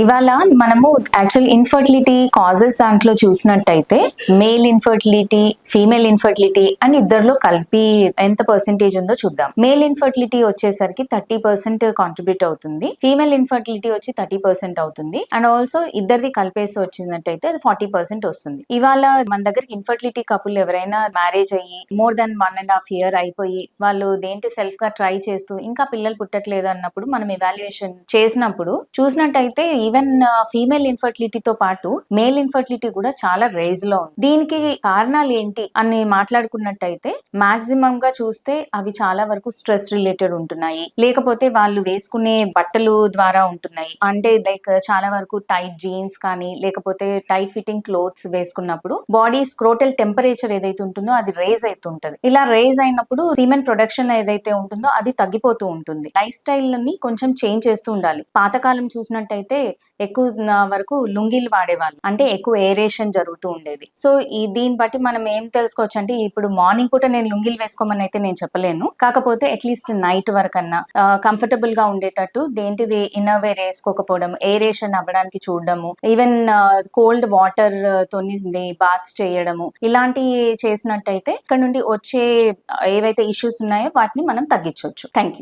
ఇవాళ మనము actual infertility causes దాంట్లో చూసినట్టయితే మేల్ ఇన్ఫర్టిలిటీ ఫీమేల్ ఇన్ఫర్టిలిటీ అని ఇద్దరిలో కలిపి ఎంత పర్సెంటేజ్ ఉందో చూద్దాం. మేల్ ఇన్ఫర్టిలిటీ వచ్చేసరికి థర్టీ పర్సెంట్ కాంట్రిబ్యూట్ అవుతుంది. ఫీమేల్ ఇన్ఫర్టిలిటీ వచ్చి థర్టీ పర్సెంట్ అవుతుంది. అండ్ ఆల్సో ఇద్దరిది కలిపేసి వచ్చినట్టయితే అది ఫార్టీ పర్సెంట్ వస్తుంది. ఇవాళ మన దగ్గరికి ఇన్ఫర్టిలిటీ కపుల్ ఎవరైనా మ్యారేజ్ అయ్యి more than one and half year అయిపోయి వాళ్ళు దేంటి సెల్ఫ్గా ట్రై చేస్తూ ఇంకా పిల్లలు పుట్టట్లేదు అన్నప్పుడు మనం ఎవాల్యుయేషన్ చేసినప్పుడు చూసినట్టయితే ఈవెన్ ఫీమేల్ ఇన్ఫర్టిలిటీతో పాటు మేల్ ఇన్ఫర్టిలిటీ కూడా చాలా రేజ్లో ఉంది. దీనికి కారణాలు ఏంటి అని మాట్లాడుకున్నట్టయితే మాక్సిమం గా చూస్తే అవి చాలా వరకు స్ట్రెస్ రిలేటెడ్ ఉంటున్నాయి. లేకపోతే వాళ్ళు వేసుకునే బట్టలు ద్వారా ఉంటున్నాయి. అంటే లైక్ చాలా వరకు టైట్ జీన్స్ కానీ లేకపోతే టైట్ ఫిట్టింగ్ క్లోత్స్ వేసుకున్నప్పుడు బాడీ స్క్రోటల్ టెంపరేచర్ ఏదైతే ఉంటుందో అది రేజ్ అవుతుంటది ఇలా రేజ్ అయినప్పుడు సిమెంట్ ప్రొడక్షన్ ఏదైతే ఉంటుందో అది తగ్గిపోతూ ఉంటుంది. లైఫ్ స్టైల్ని కొంచెం చేంజ్ చేస్తూ ఉండాలి. పాతకాలం చూసినట్టయితే ఎక్కువ వరకు లుంగీలు వాడేవాళ్ళు. అంటే ఎక్కువ ఏరేషన్ జరుగుతూ ఉండేది. సో ఈ దీన్ని బట్టి మనం ఏం తెలుసుకోవచ్చు అంటే ఇప్పుడు మార్నింగ్ పూట నేను లుంగీలు వేసుకోమని అయితే నేను చెప్పలేను. కాకపోతే అట్లీస్ట్ నైట్ వరకన్నా కంఫర్టబుల్గా ఉండేటట్టు దేంటిది ఇన్నర్ వేర్ వేసుకోకపోవడం ఏరేషన్ అవ్వడానికి చూడడము ఈవెన్ కోల్డ్ వాటర్ తోని బాత్స్ చేయడము ఇలాంటివి చేసినట్టయితే ఇక్కడ నుండి వచ్చే ఏవైతే ఇష్యూస్ ఉన్నాయో వాటిని మనం తగ్గించవచ్చు. Thank you